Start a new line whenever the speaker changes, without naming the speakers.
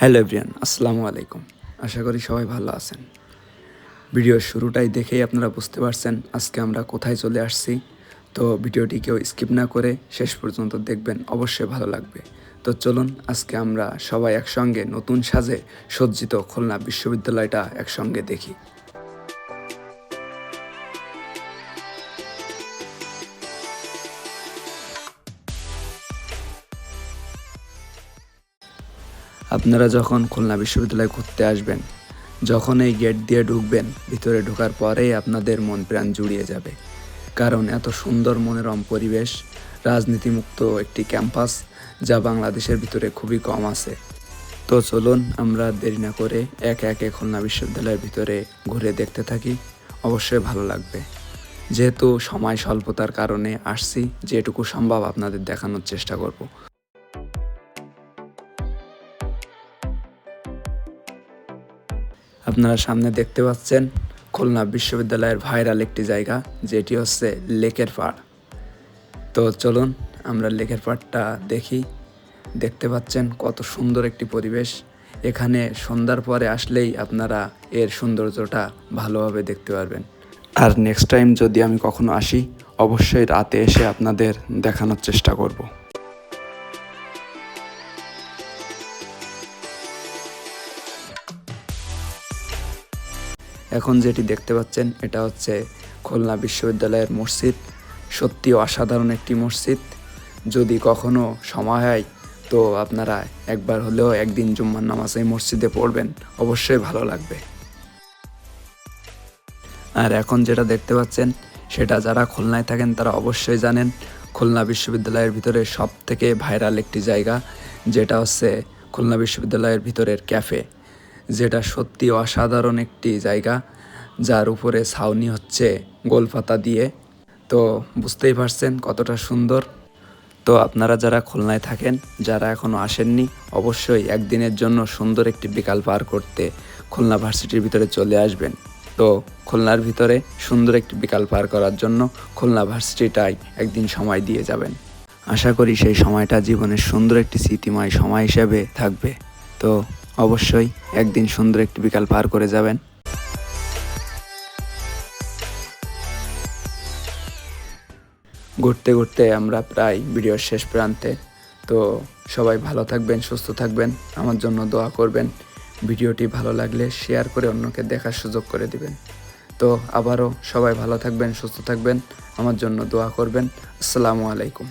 Hello everyone আসসালামু আলাইকুম। আশা করি সবাই ভালো আছেন। ভিডিওর শুরুটাই দেখেই আপনারা বুঝতে পারছেন আজকে আমরা কোথায় চলে আসছি। তো ভিডিওটি কেউ স্কিপ না করে শেষ পর্যন্ত দেখবেন, অবশ্যই ভালো লাগবে। তো চলুন, আজকে আমরা সবাই একসঙ্গে নতুন সাজে সজ্জিত খুলনা বিশ্ববিদ্যালয়টা একসঙ্গে দেখি। আপনারা যখন খুলনা বিশ্ববিদ্যালয়ে ঘুরতে আসবেন, যখন এই গেট দিয়ে ঢুকবেন, ভিতরে ঢোকার পরেই আপনাদের মন প্রাণ জুড়িয়ে যাবে। কারণ এত সুন্দর মনোরম পরিবেশ, রাজনীতিমুক্ত একটি ক্যাম্পাস, যা বাংলাদেশের ভিতরে খুবই কম আছে। তো চলুন আমরা দেরি না করে একে একে খুলনা বিশ্ববিদ্যালয়ের ভিতরে ঘুরে দেখতে থাকি। অবশ্যই ভালো লাগবে। যেহেতু সময় স্বল্পতার কারণে আসছি, যেটুকু সম্ভব আপনাদের দেখানোর চেষ্টা করব। আপনারা সামনে দেখতে পাচ্ছেন খুলনা বিশ্ববিদ্যালয়ের ভাইরাল একটি জায়গা, যেটি হচ্ছে লেকের পাড়। তো চলুন আমরা লেকের পাড়টা দেখি। দেখতে পাচ্ছেন কত সুন্দর একটি পরিবেশ। এখানে সন্ধ্যার পরে আসলেই আপনারা এর সৌন্দর্যটা ভালোভাবে দেখতে পারবেন। আর নেক্সট টাইম যদি আমি কখনো আসি, অবশ্যই রাতে এসে আপনাদের দেখানোর চেষ্টা করব। এখন যেটি দেখতে পাচ্ছেন, এটা হচ্ছে খুলনা বিশ্ববিদ্যালয়ের মসজিদ। সত্যি অসাধারণ একটি মসজিদ। যদি কখনো সময় হয়, তো আপনারা একবার হলেও একদিন জুম্মার নামাজ এই মসজিদে পড়বেন। অবশ্যই ভালো লাগবে। আর এখন যেটা দেখতে পাচ্ছেন, সেটা যারা খুলনায় থাকেন, তারা অবশ্যই জানেন, খুলনা বিশ্ববিদ্যালয়ের ভিতরে সব থেকে ভাইরাল একটি জায়গা, যেটা হচ্ছে খুলনা বিশ্ববিদ্যালয়ের ভিতরের ক্যাফে। যেটা সত্যি অসাধারণ একটি জায়গা, যার উপরে ছাউনি হচ্ছে গোলপাতা দিয়ে। তো বুঝতেই পারছেন কতটা সুন্দর। তো আপনারা যারা খুলনায় থাকেন, যারা এখনও আসেননি, অবশ্যই একদিনের জন্য সুন্দর একটি বিকাল পার করতে খুলনা ভার্সিটির ভিতরে চলে আসবেন। তো খুলনার ভিতরে সুন্দর একটি বিকাল পার করার জন্য খুলনা ভার্সিটিটাই একদিন সময় দিয়ে যাবেন। আশা করি সেই সময়টা জীবনের সুন্দর একটি স্মৃতিময় সময় হিসেবে থাকবে। তো অবশ্যই একদিন সুন্দর একটি বিকাল পার করে যাবেন। ঘুরতে ঘুরতে আমরা প্রায় ভিডিওর শেষ প্রান্তে। তো সবাই ভালো থাকবেন, সুস্থ থাকবেন, আমার জন্য দোয়া করবেন। ভিডিওটি ভালো লাগলে শেয়ার করে অন্যকে দেখার সুযোগ করে দিবেন। তো আবারও সবাই ভালো থাকবেন, সুস্থ থাকবেন, আমার জন্য দোয়া করবেন। আসসালামু আলাইকুম।